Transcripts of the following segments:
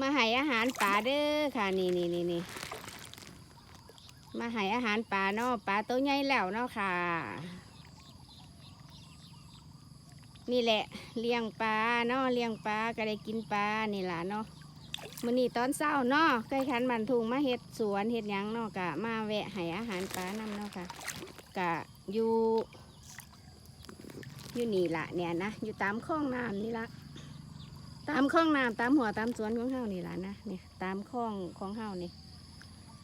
มาให้อาหารปลาเด้อค่ะ นี่นี่นี่นี่มาให้อาหารปลาเนาะปลาตัวใหญ่แล้วเนาะค่ะ นี่แหละเลี้ยงปลาเนาะเลี้ยงปลาก็ได้กินปลานี่ล่ะเนาะมื้อนี้ตอนเช้าเนาะใกล้ขันบันทุงมาเฮ็ดสวนเฮ็ดยังเนาะกะมาแวะให้อาหารปลานำเนาะค่ะกะอยู่อยู่นี่ล่ะเนี่ยนะอยู่ตามคลองน้ำนี่ละ ตามคลองน้ำตามหัวตามสวนของเฮานี่ล่ะนะเนี่ยตามคลองของเฮานี่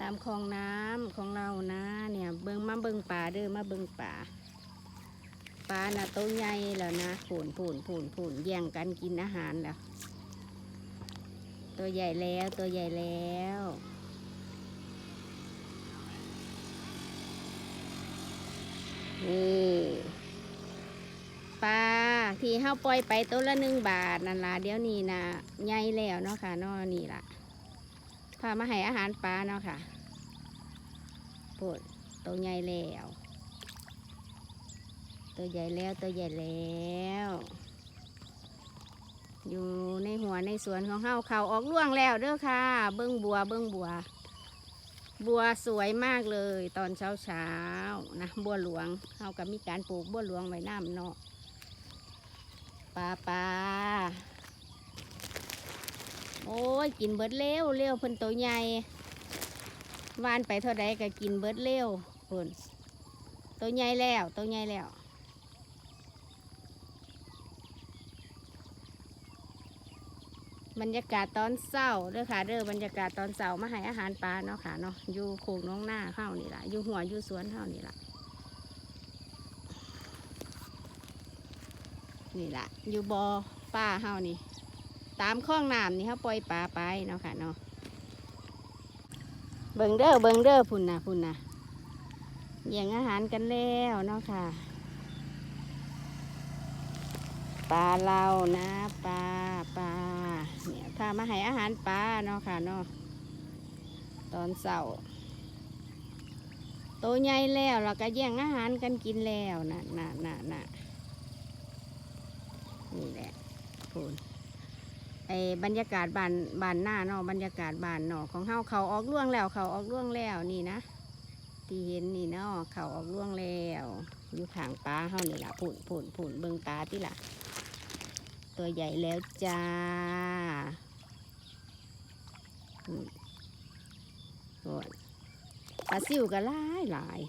ตามคลองน้ำของเรานะเนี่ยเบิ้งมาเบิ้งป่าเด้อมาเบิ้งป่าปลาน่ะตัวใหญ่แล้วนะผุนผุนผุนผุนแย่งกันกินอาหารแล้ว ตัวใหญ่แล้วตัวใหญ่แล้วนี่ปลา ที่เฮาปล่อยไปตัวละหนึ่งบาทนั่นล่ะเดี๋ยวนี้นะใหญ่แล้วเนาะค่ะนาะนี่ล่ะพามาให้อาหารปลาเนาะค่ะปวดตัวใหญ่แล้ว ตัวใหญ่แล้วตัวใหญ่แล้ว อยู่ในหัวในสวนของเฮาเขาออกร่วงแล้วเด้อค่ะ เบิ้งบัวเบิ้งบัว บัวสวยมากเลยตอนเช้าเช้านะบัวหลวงเฮากับมีการปลูกบัวหลวงไว้น้ำเนาะ ปลาปลาโอ้ยกินเบิดเร็วเร็วเพิ่นตัวใหญ่วานไปเท่าใดก็กินเบิดเร็วเพิ่นตัวใหญ่แล้วตัวใหญ่แล้วบรรยากาศตอนเศร้าเด้อค่ะเด้อบรรยากาศตอนเศร้ามาให้อาหารปลาเนาะค่ะเนาะอยู่โคกน้องหน้าเข้านี่แหละอยู่หัวอยู่สวนเข้านี่แหละ นี่ละอยู่บอ่อป้าเข้านี่ ตามคลองน้ำนี่เขาปล่อยปลาไปเนาะค่ะเนาะเบิ่งเด้อเบิ่งเด้อพุ่นนะพุ่นนะแย่งอาหารกันแล้วเนาะค่ะปลาเรานะปลาปลาเนี่ยพามาให้อาหารปลาเนาะค่ะเนาะตอนเสาร์โตใหญ่แล้วเราก็แย่งอาหารกันกินแล้วนะนะนะนะ นี่แหละพูนไอ้บรรยากาศบานบานหน้าเนาะบรรยากาศบานเนาะของเฮาเขาออกล่วงแล้วเขาออกล่วงแล้วนี่นะที่เห็นนี่เนาะเขาออกล่วงแล้ว อยู่ข้างปลาเฮานี่ล่ะผุนผุนผุนเบิ่งปลาที่ล่ะ ตัวใหญ่แล้วจ้าอืมโอ้ปลาซิวก็หลายหลาย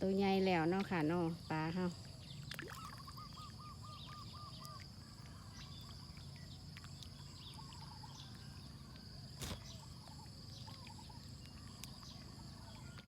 ตัวใหญ่แล้วเนาะค่ะเนาะปลาเฮา